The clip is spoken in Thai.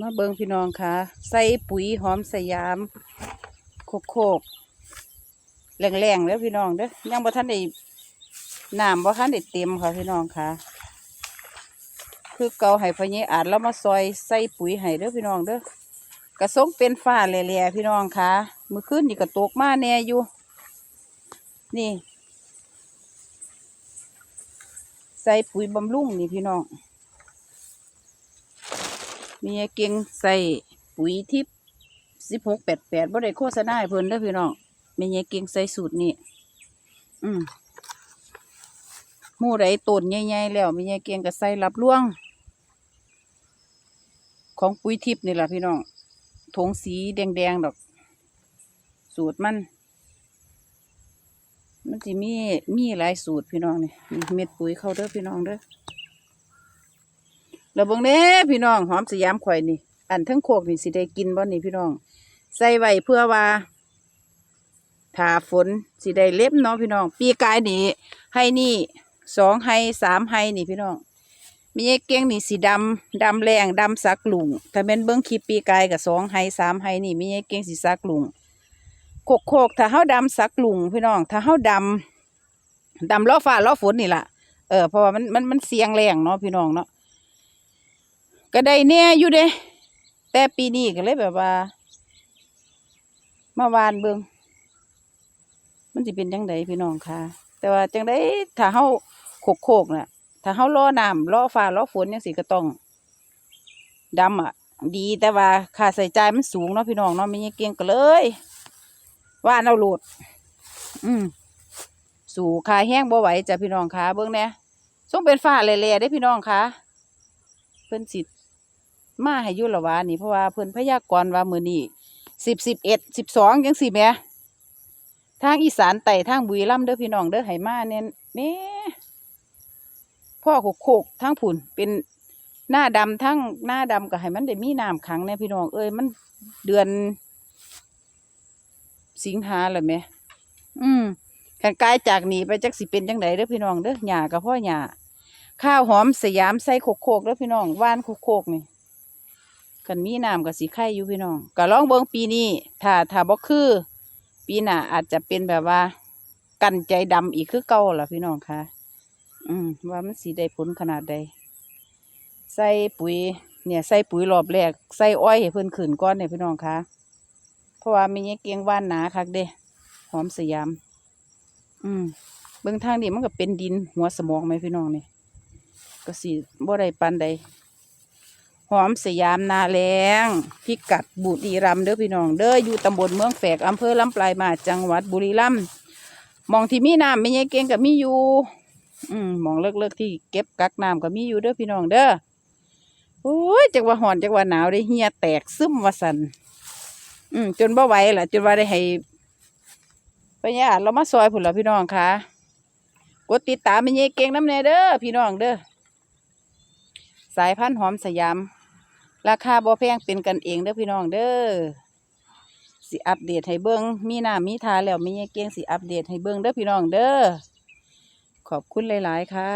มาเบิงพี่น้องค่ะ ใส่ปุ๋ยหอมสยาม โคกโคกแรงๆแล้วพี่น้องเด้อยังบ่ทันได้น้ำบ่ทันได้เต็มค่ะพี่น้องค่ะ คือเกาให้พะเยอาจแล้วมาซอยใส่ปุ๋ยให้เด้อพี่น้องเด้อกระสงเป็นฝ้าแหล่ๆพี่น้องค่ะมื้อคืนนี่ก็ตกมาแน่อยู่ นี่ ใส่ปุ๋ยบำรุงนี่พี่น้อง มีไอ้เก่งใส่ปุ๋ยทิพสิบหกแปดแปดบ่ได้โฆษณาให้เพิ่นเด้อพี่น้องมีไอ้เก่งใส่สูตรนี่อืมหมู่ใดต้นใหญ่ๆแล้วมีไอ้เก่งก็ใส่รับล่วง ของปุ๋ยทิพนี่แหละพี่น้องถงสีแดงๆดอก สูตรมัน มันจะมีมีหลายสูตรพี่น้องนี่นี่เม็ดปุ๋ยเข้าเด้อพี่น้องเด้อ แล้วเบิ่งเด้พี่น้องหอมสยามข่อยนี่ อันทั้งโคกนี่สิได้กินบ่นี่พี่น้อง ใส่ไว้เพื่อว่าถ้าฝนสิได้เล็บเนาะพี่น้อง ปีกายนี่ให้นี่สองให้สามให้นี่พี่น้อง มีไอ้เก้งนี่สีดำดำแรงดำสักหลุงถ้าเป็นเบิ้องคลิปปีกายกับสองไฮสามไฮนี่มีไอ้เก้งสีสักหลุงโคกโคกถ้าเฮาดำสักหลุงพี่น้อง ถ้าเฮาดำดำล้อฟ้าล้อฝนนี่ล่ะเออเพราะว่ามันมันมันเสียงแรงเนาะพี่น้องเนาะ ก็ได้เนี่ยอยู่เด้แต่ปีนี้ก็เลยแบบว่า มาวานเบิงมันจะเป็นจังไดพี่น้องค่ะ แต่ว่าจังไดถ้าเฮาโคกโคกน่ะ ถ้าเฮาล้อน้ำล้อฟ้าล้อฝนยังสิก็ต้องดำอะ ดีแต่ว่าค่าใส่ใจมันสูงเนาะพี่น้องเนาะไม่ยังเก่งก็เลย ว่าเอาโหลด อืมสู่ค่าแห้งบ่ไหวจ้ะพี่น้องค่ะเบิ่งแหน่ส่งเป็นฟ้าแล่ๆได้พี่น้องค่ะเพิ่นสิ มาให้ยุละวานี่เพราะว่าเพิ่นพยากรณ์ว่ามื้อนี้สิบสิบเอ็ดสิบสองจังสี่แม่ทางอีสานไต่ทางบุรีรัมย์เด้อพี่น้องเด้อให้มาเนี่ยแม่พ่อโคกโคกทั้งผุนเป็นหน้าดำทั้งหน้าดำก็ให้มันได้มีน้ำขังเนี่ยพี่น้องเอ้ยมันเดือน สิงหาแล้วไหมอืมขันกายจากหนีไปจักสิเป็นจังไดเด้อพี่น้องเด้อหญ้ากับพ่อหญ้าข้าวหอมสยามใส่โคกโคกเด้อพี่น้องว่านโคกโคกนี่ กันมีน้ำกับสีไข่อยู่พี่น้องก็ลองเบิ่งปีนี้ถ้าถ้าบ่คือ ปีหน้าอาจจะเป็นแบบว่า กันใจดำอีกคือเก่าล่ะพี่น้องค่ะ อืม ว่ามันสีได้ผลขนาดใด ใส่ปุ๋ย เนี่ย ใส่ปุ๋ยรอบแรก ใส่อ้อยให้เพิ่นขืนก้อนเนี่ยพี่น้องคะเพราะว่ามีเงี้ยเกียงว่านหนาคักเด้หอมสยาม อืมเบื้องทางนี้มันก็เป็นดินหัวสมองไหมพี่น้องเนี่ยก็สีบ่ได้ปันใด หอมสยามนาแรงพิกัดบุรีรัมย์เด้อพี่น้องเด้ออยู่ตำบลเมืองแฝกอำเภอลำปลายมาจังหวัดบุรีรัมย์มองที่มีน้ำมีเงี้ยเกียงกับมีอยู่อืมมองเลิกเลิกที่เก็บกักน้ำก็มีอยู่เด้อพี่น้องเด้อโอ้ยจักว่าหอนจักว่าหนาวได้เหียแตกซึมว่าสันอืมจนบ่ไหวล่ะจนว่าได้ให้ปัญญาเรามาซอยผุนละพี่น้องค่ะกดติดตามเป็นเยเก่งน้ำแน่เด้อพี่น้องเด้อสายพันธุ์หอมสยาม ราคาบ่แพงเป็นกันเองเด้อพี่น้องเด้อสิอัปเดตให้เบิ้งมีหน้ามีทาแล้วมีเยเกียงสิอัปเดตให้เบิ้งเด้อพี่น้องเด้อขอบคุณหลาย ๆ ค่ะ